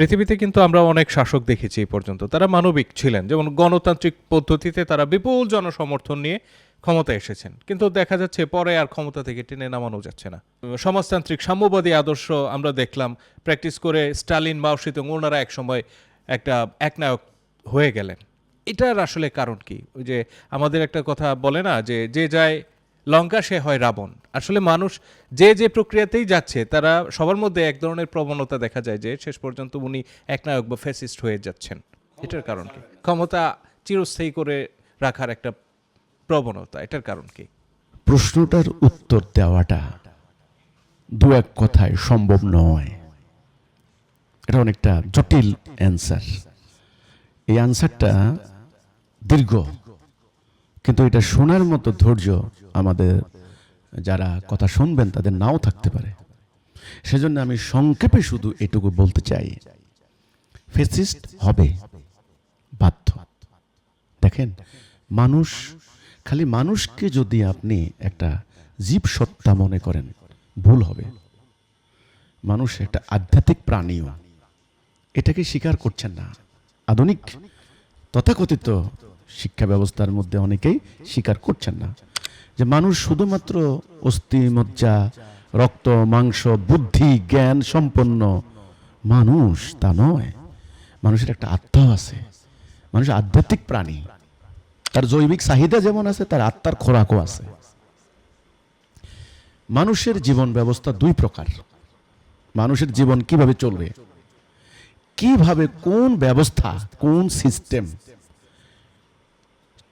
পৃথিবীতে কিন্তু আমরা অনেক শাসক দেখেছি এই পর্যন্ত। তারা মানবিক ছিলেন। যেমন গণতান্ত্রিক পদ্ধতিতে তারা বিপুল জনসমর্থন নিয়ে ক্ষমতা এসেছেন। কিন্তু দেখা যাচ্ছে পরে আর ক্ষমতা থেকে টেনে নামানো যাচ্ছে না। সমাজতান্ত্রিক সাম্যবাদী আদর্শ আমরা দেখলাম, প্র্যাকটিস করে স্টালিন, মাও সেতুং ওনারা একসময় একটা একনায়ক হয়ে গেলেন। এটার আসলে কারণ কি? ওই যে আমাদের একটা কথা বলে না যে যে যায় লঙ্কা, সে হয় রাবণ। আসলে মানুষ যে যে প্রক্রিয়াতেই যাচ্ছে, তারা সবার মধ্যে এক ধরনের প্রবণতা দেখা যায় যে শেষ পর্যন্ত উনি একনায়ক বা ফ্যাসিস্ট হয়ে যাচ্ছেন। এটার কারণ কি? ক্ষমতা চিরস্থায়ী করে রাখার একটা প্রবণতা, এটার কারণ কি? প্রশ্নটার উত্তর দেওয়াটা দু এক কথায় সম্ভব নয়। এটা অনেকটা জটিল অ্যান্সার এই অ্যান্সারটা দীর্ঘ। কিন্তু এটা শোনার মতো ধৈর্য আমাদের যারা কথা শুনবেন তাদের নাও থাকতে পারে। সেজন্য আমি সংক্ষেপে শুধু এটুকু বলতে চাই। ফেসিস্ট হবে, বাধ্য। দেখেন, মানুষ, খালি মানুষকে যদি আপনি একটা জীব সত্তা মনে করেন, ভুল হবে। মানুষ একটা আধ্যাত্মিক প্রাণীও। এটাকে স্বীকার করছেন না। আধুনিক, তথাকথিত শিক্ষা ব্যবস্থার মধ্যে অনেকেই স্বীকার করছেন না। যে মানুষ শুধুমাত্র অস্থি, মজ্জা, রক্ত, মাংস, বুদ্ধি, জ্ঞান সম্পন্ন মানুষ তা নয়। মানুষের একটা আত্মা আছে। মানুষ আধ্যাত্মিক প্রাণী। তার জৈবিক চাহিদা যেমন আছে, তার আত্মার খোরাকও আছে। মানুষের জীবন ব্যবস্থা দুই প্রকার। মানুষের জীবন কীভাবে চলবে? কীভাবে কোন ব্যবস্থা, কোন সিস্টেম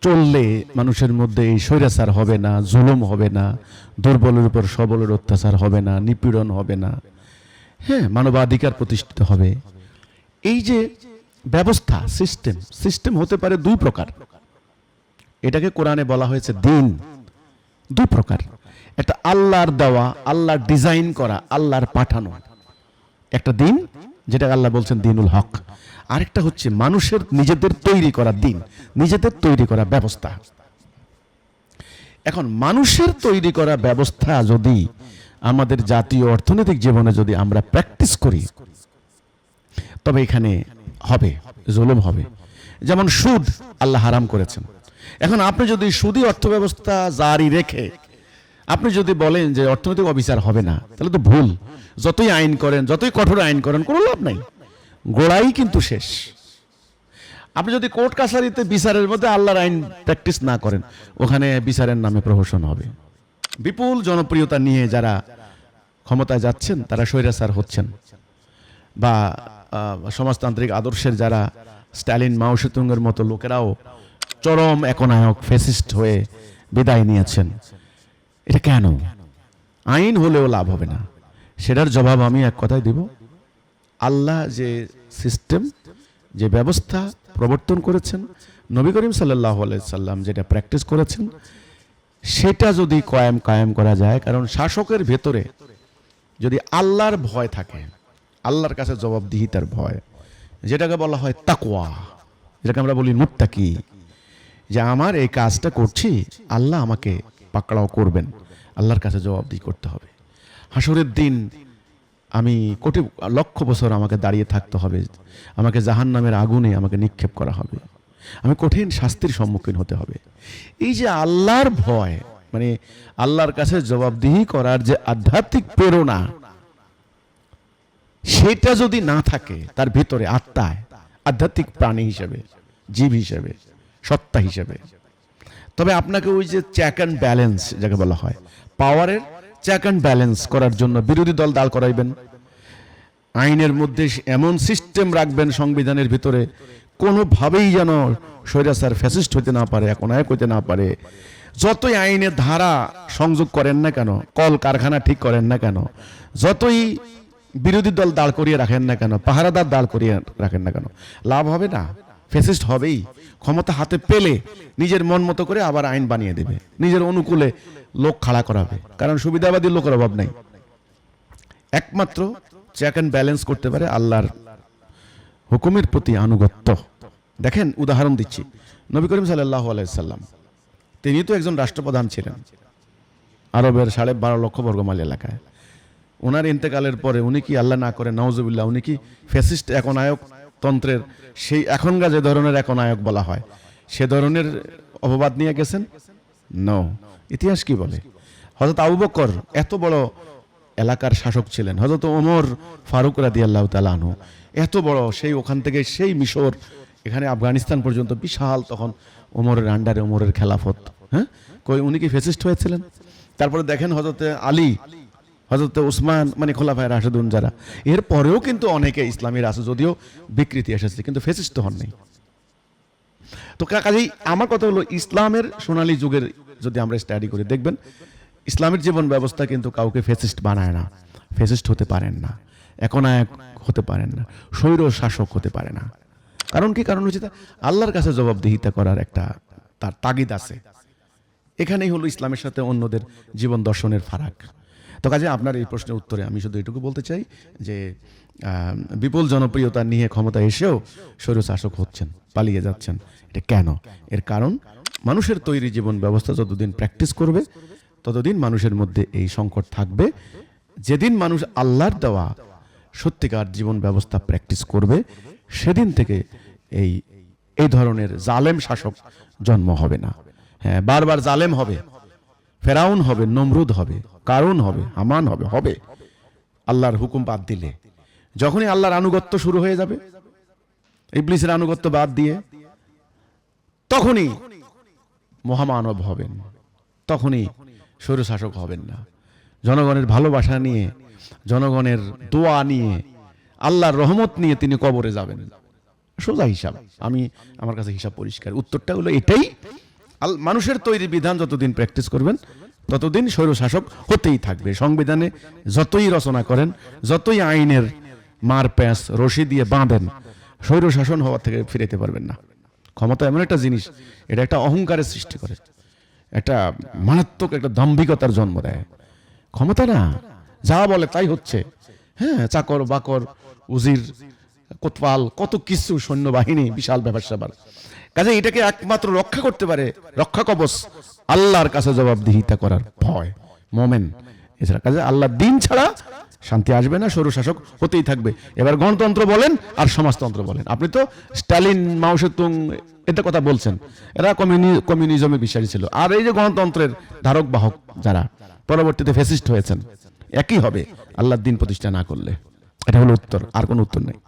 চললে মানুষের মধ্যে এই স্বৈরাচার হবে না, জুলুম হবে না, দুর্বলের উপর সবলের অত্যাচার হবে না, নিপীড়ন হবে না। হ্যাঁ মানবাধিকার প্রতিষ্ঠিত হবে। এই যে ব্যবস্থা সিস্টেম সিস্টেম হতে পারে দুই প্রকার। এটাকে কোরআনে বলা হয়েছে দিন। দুই প্রকার। একটা আল্লাহর দেওয়া, আল্লাহর ডিজাইন করা, আল্লাহর পাঠানো। একটা দিন যেটা আল্লাহ বলছেন দিনুল হক। আরেকটা হচ্ছে মানুষের নিজেদের তৈরি করা দিন, নিজেদের তৈরি করা ব্যবস্থা। এখন মানুষের তৈরি করা ব্যবস্থা যদি আমাদের জাতীয় অর্থনৈতিক জীবনে যদি আমরা প্র্যাকটিস করি, তবে এখানে হবে, জুলুম হবে। যেমন সুদ আল্লাহ হারাম করেছেন। এখন আপনি যদি সুদী অর্থ ব্যবস্থা জারি রেখে আপনি যদি বলেন যে অর্থনৈতিক অবিচার হবে না, তাহলে তো ভুল। যতই আইন করেন, যতই কঠোর আইন করেন, কোনো লাভ নাই। গোড়াই কিন্তু শেষ। আপনি যদি কোর্ট কাছারিতে বিচারের মধ্যে আল্লাহর আইন প্র্যাকটিস না করেন, ওখানে বিচারের নামে প্রহসন হবে। বিপুল জনপ্রিয়তা নিয়ে যারা ক্ষমতায় যাচ্ছেন, তারা স্বৈরাচার হচ্ছেন। বা সমাজতান্ত্রিক আদর্শের যারা স্ট্যালিন, মাও সেতুংয়ের মতো লোকেরাও চরম একনায়ক ফেসিস্ট হয়ে বিদায় নিয়েছেন। এটা কেন? আইন হলেও লাভ হবে না। সেটার জবাব আমি এক কথায় দিব। আল্লাহ যে সিস্টেম যে ব্যবস্থা প্রবর্তন করেছেন, নবী করিম সাল্লাহ সাল্লাম যেটা প্র্যাকটিস করেছেন, সেটা যদি কয়াম, কায়েম করা যায়, কারণ শাসকের ভেতরে যদি আল্লাহর ভয় থাকে, আল্লাহর কাছে জবাবদিহিতার ভয়, যেটাকে বলা হয় তাকওয়া, যেটাকে আমরা বলি মুত্তাকি, যে আমার এই কাজটা করছি, আল্লাহ আমাকে পাকড়াও করবেন। আল্লাহর কাছে জবাবদিহি করতে হবে। হাসরের দিন আমি কোটি, লক্ষ বছর আমাকে দাঁড়িয়ে থাকতে হবে। আমাকে জাহান নামের আগুনে আমাকে নিক্ষেপ করা হবে। আমি কঠিন শাস্তির সম্মুখীন হতে হবে। এই যে আল্লাহর ভয় মানে আল্লাহর কাছে জবাবদিহি করার যে আধ্যাত্মিক প্রেরণা, সেটা যদি না থাকে, তার ভিতরে আত্মায় আধ্যাত্মিক প্রাণী হিসেবে, জীব হিসেবে, সত্তা হিসেবে তবে আপনাকে ওই যে চেক অ্যান্ড ব্যালেন্স যাকে বলা হয় পাওয়ারের চেক অ্যান্ড ব্যালেন্স করার জন্য বিরোধী দল দাঁড় করাইবেন। আইনের মধ্যে এমন সিস্টেম রাখবেন সংবিধানের ভিতরে, কোনোভাবেই যেন স্বৈরাচার ফ্যাসিস্ট হইতে না পারে এখন একনায়ক হইতে না পারে। যতই আইনের ধারা সংযোগ করেন না কেন কল কারখানা ঠিক করেন না কেন, যতই বিরোধী দল দাঁড় করিয়ে রাখেন না কেন, পাহারাদার দাঁড় করিয়ে রাখেন না কেন, লাভ হবে না। ফেসিস্ট হবেই। ক্ষমতা হাতে পেলে নিজের মন মতো করে আবার আইন বানিয়ে দেবে। নিজের অনুকূলে লোক খাড়া করাবে। কারণ সুবিধাবাদী লোকের অভাব নাই। একমাত্র চেক অ্যান্ড ব্যালেন্স করতে পারে আল্লাহর হুকুমের প্রতি আনুগত্য। দেখেন, উদাহরণ দিচ্ছি। নবী করিম সাল্লাহ আলাইসাল্লাম তিনি তো একজন রাষ্ট্রপ্রধান ছিলেন। আরবের সাড়ে বারো লক্ষ বর্গমাইল এলাকায়। ওনার ইন্তেকালের পরে উনি কি আল্লাহ না করে নওয়াজুবিল্লাহ উনি কি ফ্যাসিস্ট একনায়ক তন্ত্রের সেই এখনকার যে ধরনের একনায়ক বলা হয়, সে ধরনের অপবাদ নিয়ে গেছেন? ন ইতিহাস কি বলে? হজরত আবু বকর এত বড় এলাকার শাসক ছিলেন। হজরত ওমর ফারুক রাদি আল্লাহ তালানু এত বড়, সেই ওখান থেকে সেই মিশর, এখানে আফগানিস্তান পর্যন্ত বিশাল তখন ওমরের আন্ডারে ওমরের খেলাফত। হ্যাঁ? কই, উনি কি ফেসিস্ট হয়েছিলেন? তারপরে দেখেন হজরতে আলী হজরত উসমান মানে খোলাফায় রাশেদুন যারা। এর পরেও কিন্তু অনেকে ইসলামের রাসু যদিও বিকৃতি এসেছে, কিন্তু ফেসিস্ট হন নাই তো কাজেই আমার কথা হলো, ইসলামের সোনালী যুগের যদি আমরা স্টাডি করি, দেখবেন ইসলামের জীবন ব্যবস্থা কিন্তু কাউকে ফেসিস্ট বানায় না, ফেসিস্ট হতে পারেন না, একনায়ক হতে পারেন না, স্বৈর শাসক হতে পারে না। কারণ কি? কারণ হচ্ছে আল্লাহর কাছে জবাবদিহিতা করার একটা তার তাগিদ আছে। এখানেই হলো ইসলামের সাথে অন্যদের জীবন দর্শনের ফারাক। তো কাজে আপনার এই প্রশ্নের উত্তরে আমি শুধু এটুকু বলতে চাই যে বিপুল জনপ্রিয়তা নিয়ে ক্ষমতা এসেও স্বৈরশাসক হচ্ছেন, পালিয়ে যাচ্ছেন। এটা কেন? এর কারণ, মানুষের তৈরি জীবন ব্যবস্থা যতদিন প্র্যাকটিস করবে, ততদিন মানুষের মধ্যে এই সংকট থাকবে। যেদিন মানুষ আল্লাহর দেওয়া সত্যিকার জীবন ব্যবস্থা প্র্যাকটিস করবে, সেদিন থেকে এই এই ধরনের জালেম শাসক জন্ম হবে না। হ্যাঁ বারবার জালেম হবে। ফেরাউন হবে, নমরুদ হবে, কারুন হবে, হামান হবে হবে। আল্লাহর হুকুম বাদ দিলে। যখনই আল্লাহর আনুগত্য শুরু হয়ে যাবে, ইবলিসের আনুগত্য বাদ দিয়ে, তখনই মহামানব হবেন। তখনই স্বৈরশাসক হবেন না। জনগণের ভালোবাসা নিয়ে, জনগণের দোয়া নিয়ে, আল্লাহর রহমত নিয়ে তিনি কবরে যাবেন। সোজা হিসাব। আমি আমার কাছে হিসাব পরিষ্কার। উত্তরটা হলো এটাই আল- মানুষের তৈরি বিধান যতদিন প্র্যাকটিস করবেন, ততদিন স্বৈরশাসক হতেই থাকবে। সংবিধানে যতই রচনা করেন, যতই আইনের মার প্যাঁচ রশি দিয়ে বাঁধেন, স্বৈরশাসন হওয়া থেকে ফিরেতে পারবেন না। ক্ষমতা এমন একটা জিনিস, এটা একটা অহংকারের সৃষ্টি করে। একটা মারাত্মক, একটা দাম্ভিকতার জন্ম দেয়। ক্ষমতা না। যা বলে তাই হচ্ছে। হ্যাঁ চাকর, বাকর, উজির কোতপাল কত কিছু সৈন্যবাহিনী, বিশাল ব্যাপার স্যাপার কাজে এটাকে একমাত্র রক্ষা করতে পারে রক্ষা কবচ, আল্লাহর কাছে জবাবদিহিতা করার ভয়, মোমেন। এছাড়া কাজে আল্লাহ দিন ছাড়া শান্তি আসবে না, সরু শাসক হতেই থাকবে। এবার গণতন্ত্র বলেন আর সমাজতন্ত্র বলেন। আপনি তো স্টালিন মাউসেতুং এটা কথা বলছেন। এরা কমিউনি, কমিউনিজমে বিশ্বাসী ছিল। আর এই যে গণতন্ত্রের ধারক বাহক যারা, পরবর্তীতে ফেসিস্ট হয়েছেন, একই হবে আল্লাহর দিন প্রতিষ্ঠা না করলে। এটা হলো উত্তর, আর কোনো উত্তর নেই।